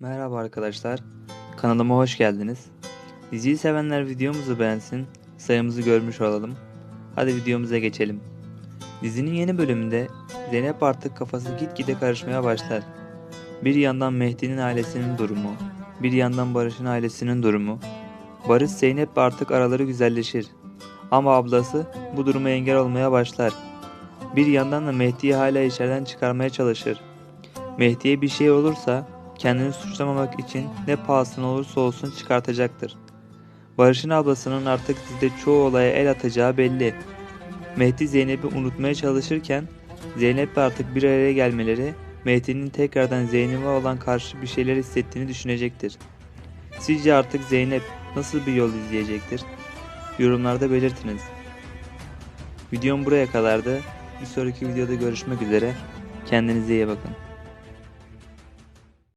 Merhaba arkadaşlar, kanalıma hoş geldiniz. Diziyi sevenler videomuzu beğensin, sayımızı görmüş olalım. Hadi videomuza geçelim. Dizinin yeni bölümünde Zeynep artık kafası gitgide karışmaya başlar. Bir yandan Mehdi'nin ailesinin durumu, bir yandan Barış'ın ailesinin durumu. Barış Zeynep artık araları güzelleşir. Ama ablası bu duruma engel olmaya başlar. Bir yandan da Mehdi'yi hala içeriden çıkarmaya çalışır. Mehdi'ye bir şey olursa kendini suçlamamak için ne pahasına olursa olsun çıkartacaktır. Barış'ın ablasının artık dizide çoğu olaya el atacağı belli. Mehdi Zeynep'i unutmaya çalışırken Zeynep'le artık bir araya gelmeleri Mehdi'nin tekrardan Zeynep'e olan karşı bir şeyler hissettiğini düşünecektir. Sizce artık Zeynep nasıl bir yol izleyecektir? Yorumlarda belirtiniz. Videom buraya kadardı. Bir sonraki videoda görüşmek üzere. Kendinize iyi bakın.